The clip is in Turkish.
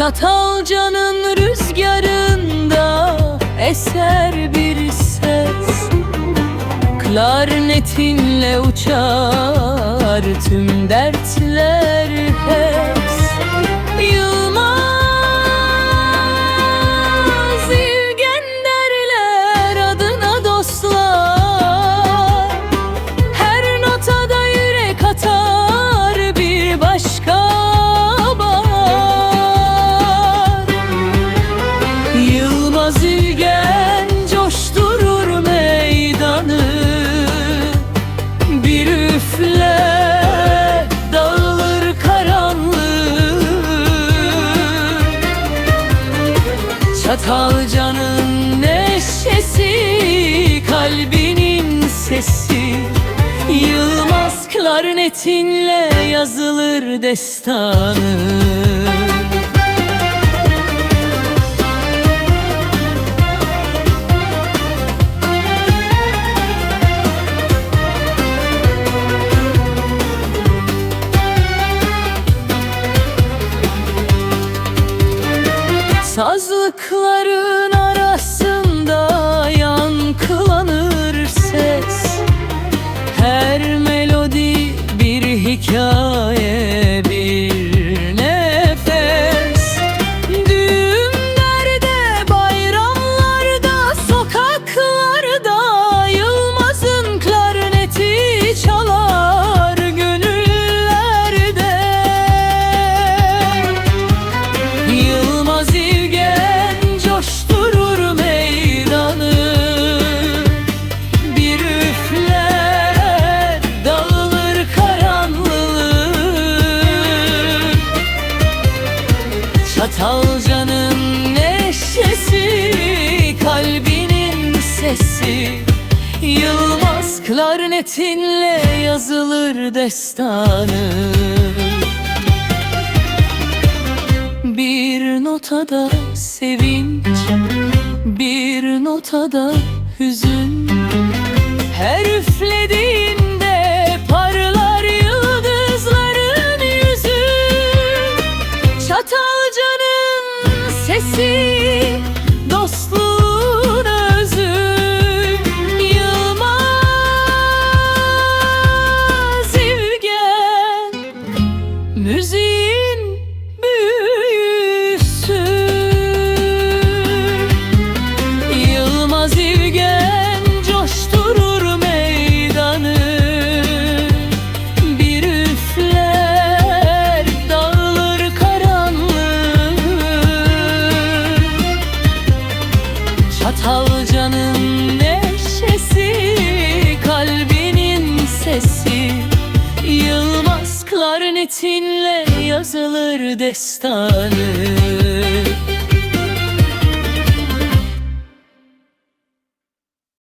Çatalca'nın rüzgarında eser bir ses. Klarnetinle uçar tüm dertler hes Yılmaz Çatalcanın neşesi kalbinin sesi. Yılmaz klarnetinle yazılır destanı Sazlıkların arasında sesi. Yılmaz klarnetinle yazılır destanı. Bir notada sevinç Bir notada hüzün. Her üflediğinde parlar yıldızların yüzü. Çatalcanın sesi Müziğin büyüsü. Yılmaz İlgen coşturur meydanı. Bir üfler dağılır karanlık Çatalcanın neşesi kalbinin sesi Yılmaz klarnetinle yazılır destanı